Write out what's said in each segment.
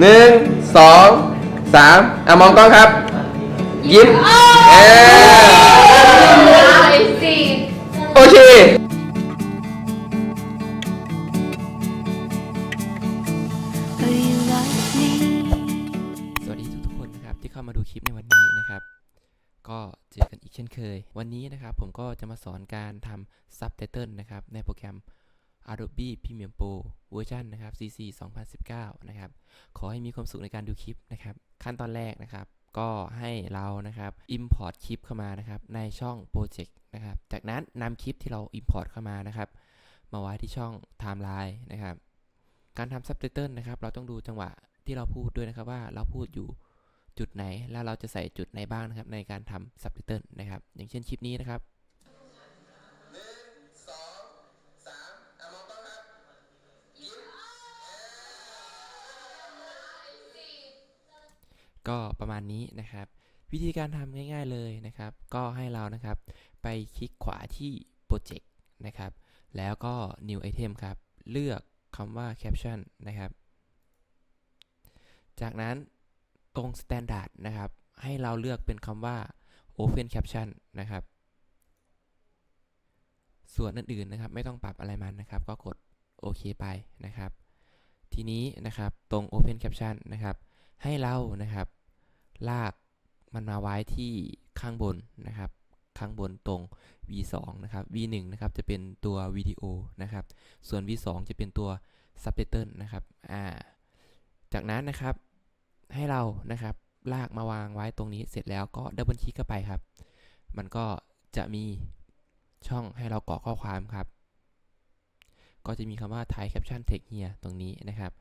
หนึ่งสองสามอะมองกล้องครับ ยิ้มเออสี่โอเค Will you love me? สวัสดีทุกๆคนนะครับที่เข้ามาดูคลิปในวันนี้นะครับ ก็เจอกันอีกเช่นเคย วันนี้นะครับผมก็จะมาสอนการทำซับไตเติลนะครับในโปรแกรม Adobe Premiere Pro เวอร์ชันนะครับ CC 2019 นะครับ ขอให้มีความสุขในการดูคลิปนะครับ ขั้นตอนแรกนะครับ ก็ให้เรานะครับ Import คลิปเข้ามานะครับ ในช่อง Project นะครับ จากนั้นนำคลิปที่เรา Import เข้ามานะครับ มาไว้ที่ช่อง Timeline นะครับ การทำซับไตเติลนะครับ เราต้องดูจังหวะที่เราพูดด้วยนะครับว่าเราพูดอยู่จุดไหนแล้วเราจะใส่จุดไหนบ้างนะครับ ในการทำซับไตเติลนะครับ อย่างเช่นคลิปนี้นะครับ ก็ประมาณนี้นะครับ วิธีการทำง่าย ๆเลยนะครับ ก็ให้เรานะครับ ไปคลิกขวาที่โปรเจกต์นะครับ แล้วก็ new item ครับ เลือกคำว่า caption นะครับ จากนั้นตรง standard นะครับ ให้เราเลือกเป็นคำว่า open caption นะครับ ส่วนอื่นๆนะครับ ไม่ต้องปรับอะไรมันนะครับ ก็กดโอเคไปนะครับ ทีนี้นะครับตรง open caption นะครับ ให้เรานะครับ ลากมันมาไว้ที่ข้างบนนะครับ ข้างบนตรง v2 นะครับ v1 นะครับจะเป็นตัววิดีโอนะครับ ส่วน v2 จะเป็นตัว subtitle นะครับอ่าจากนั้นนะครับให้เรานะครับลากมาวางไว้ตรงนี้เสร็จแล้วก็ดับเบิลคลิกเข้าไปครับ มันก็จะมีช่องให้เรากรอกข้อความครับ ก็จะมีคำว่า Thai Caption Text here ตรงนี้นะครับ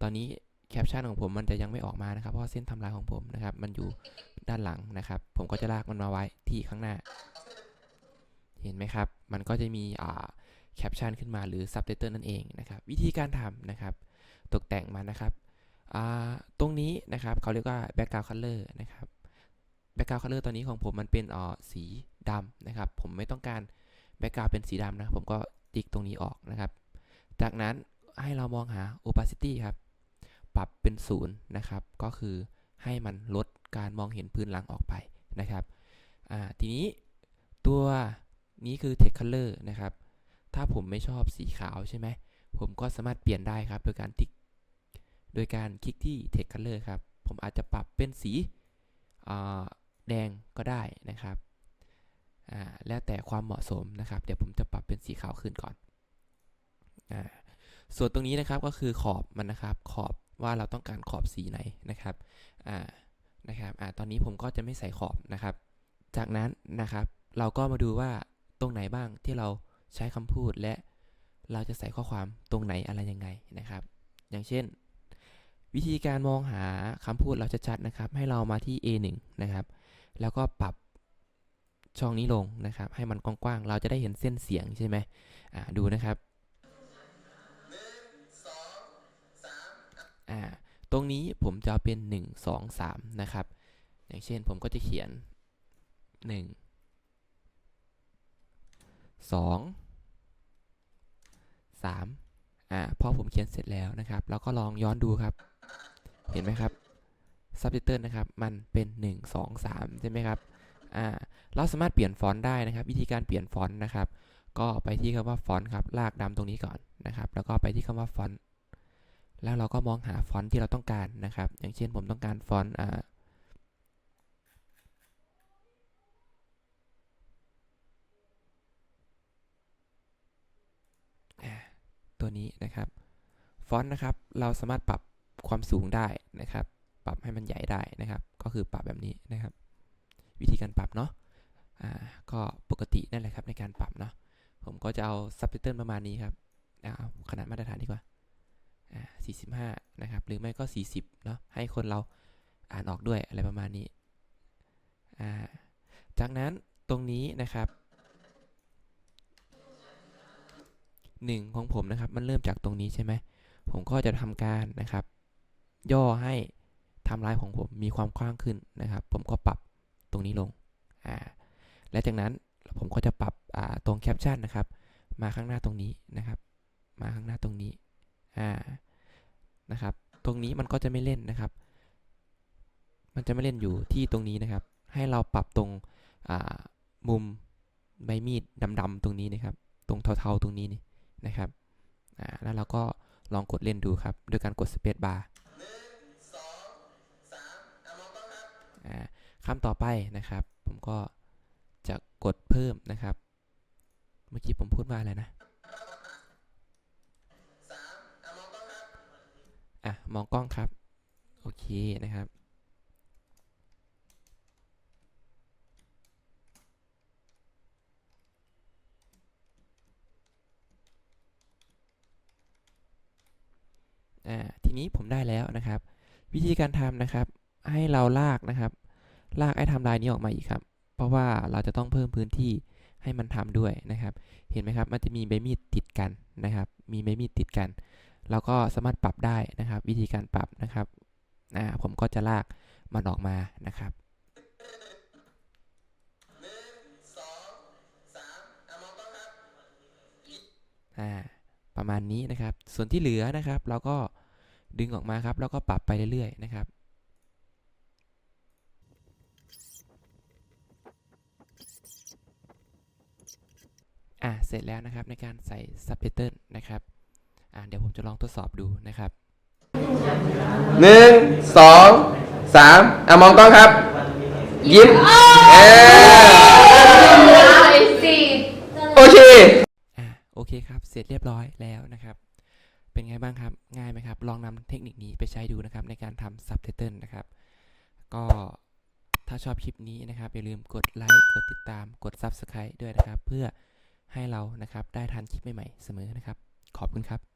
ตอนนี้ แคปชั่นของผมมันจะยังไม่ออกมานะครับ เพราะเส้นทำลายของผมนะครับ มันอยู่ด้านหลังนะครับ ผมก็จะลากมันมาไว้ที่ข้างหน้า เห็นไหมครับ มันก็จะมีแคปชั่นขึ้นมาหรือซับไตเติลนั่นเองนะครับ วิธีการทำนะครับ ตกแต่งมันนะครับ ตรงนี้นะครับเขาเรียกว่า background color นะครับ background color ตอนนี้ของผมมันเป็นออสีดำนะครับ ผมไม่ต้องการ background เป็นสีดำนะผมก็ติ๊กตรงนี้ออกนะครับ จากนั้นให้เรามองหา opacity ครับ ปรับเป็นศูนย์นะครับ ก็คือให้มันลดการมองเห็นพื้นหลังออกไปนะครับทีนี้ตัวนี้คือ text color นะครับ ถ้าผมไม่ชอบสีขาวใช่ไหม ผมก็สามารถเปลี่ยนได้ครับ โดยการติ๊ก โดยการคลิกที่ text color ครับ ผมอาจจะปรับเป็นสีแดงก็ได้นะครับ แล้วแต่ความเหมาะสมนะครับ เดี๋ยวผมจะปรับเป็นสีขาวขึ้นก่อนอส่วนตรงนี้นะครับก็คือขอบมันนะครับ ขอบ ว่าเราต้องการขอบสีไหนนะครับอ่านะครับอ่าตอนนี้ผมก็จะไม่ใส่ขอบนะครับ จากนั้นนะครับ เราก็มาดูว่าตรงไหนบ้างที่เราใช้คำพูดและเราจะใส่ข้อความตรงไหนอะไรยังไงนะครับ อย่างเช่น วิธีการมองหาคำพูดเราจะชัดๆนะครับ ให้เรามาที่ A1 นะครับ แล้วก็ปรับช่องนี้ลงนะครับ ให้มันกว้างๆ เราจะได้เห็นเส้นเสียงใช่ไหมดูนะครับ อ่าตรงนี้ผมจะเป็น 1 2 3 นะครับ อย่างเช่นผมก็จะเขียน 1 2 3อ่าพอผมเขียนเสร็จแล้วนะครับ เราก็ลองย้อนดูครับ เห็นไหมครับซับไตเติลนะครับ มันเป็น 1 2 3 ใช่ไหมครับอ่าเราสามารถเปลี่ยนฟอนต์ได้นะครับ วิธีการเปลี่ยนฟอนต์นะครับ ก็ไปที่คำว่าฟอนต์ครับ ลากดำตรงนี้ก่อนนะครับ แล้วก็ไปที่คำว่าฟอนต์ แล้วเราก็มองหาฟอนต์ที่เราต้องการนะครับ อย่างเช่นผมต้องการฟอนต์อ่าตัวนี้นะครับ ฟอนต์นะครับเราสามารถปรับความสูงได้นะครับ ปรับให้มันใหญ่ได้นะครับ ก็คือปรับแบบนี้นะครับ วิธีการปรับเนาะอ่าก็ปกตินั่นแหละครับในการปรับเนาะผมก็จะเอาซับไตเติลประมาณนี้ครับเอาขนาดมาตรฐานดีกว่าอ่า 45 นะครับ หรือไม่ก็ 40 เนาะให้คนเราอ่านออกด้วยอะไรประมาณนี้อ่าจากนั้นตรงนี้นะครับหนึ่งของผมนะครับ มันเริ่มจากตรงนี้ใช่ไหม ผมก็จะทำการนะครับ ย่อให้ไทำลายของผมมีความกว้างขึ้นนะครับ ผมก็ปรับตรงนี้ลงอ่าและจากนั้นผมก็จะปรับอ่าตรงแคปชั่นนะครับ มาข้างหน้าตรงนี้นะครับ มาข้างหน้าตรงนี้ อ่านะครับ ตรงนี้มันก็จะไม่เล่นนะครับ มันจะไม่เล่นอยู่ที่ตรงนี้นะครับ ให้เราปรับตรงมุมใบมีดดำๆตรงนี้นะครับ ตรงเทาๆตรงนี้นี่นะครับแล้วเราก็ลองกดเล่นดูครับ โดยการกดสเปซบาร์อ่าคำต่อไปนะครับ ผมก็จะกดเพิ่มนะครับ เมื่อกี้ผมพูดว่าอะไรนะ อะ มองกล้องครับ โอเคนะครับ อ่า ทีนี้ผมได้แล้วนะครับ วิธีการทำนะครับ ให้เราลากนะครับ ลากไอ้ทำลายนี้ออกมาอีกครับ เพราะว่าเราจะต้องเพิ่มพื้นที่ให้มันทำด้วยนะครับ เห็นไหมครับ มันจะมีใบมีดติดกันนะครับ มีใบมีดติดกัน เราก็สามารถปรับได้นะครับ วิธีการปรับนะครับอ่าผมก็จะลากมันออกมานะครับประมาณนี้นะครับ ส่วนที่เหลือนะครับ เราก็ดึงออกมาครับ แล้วก็ปรับไปเรื่อยๆนะครับอ่าเสร็จแล้วนะครับในการใส่ subtitle นะครับ เดี๋ยวผมจะลองทดสอบดูนะครับหนึ่งสองสามอะมองกล้องครับ ยิ้มเออโอเคอ่าโอเคครับ เสร็จเรียบร้อยแล้วนะครับ เป็นไงบ้างครับ ง่ายไหมครับ ลองนำเทคนิคนี้ไปใช้ดูนะครับ ในการทำ subtitle นะครับ ก็ถ้าชอบคลิปนี้นะครับ อย่าลืมกดไลค์ กดติดตาม กด subscribe ด้วยนะครับ เพื่อให้เรานะครับ ได้ทันคลิปใหม่ๆ เสมอนะครับ ขอบคุณครับ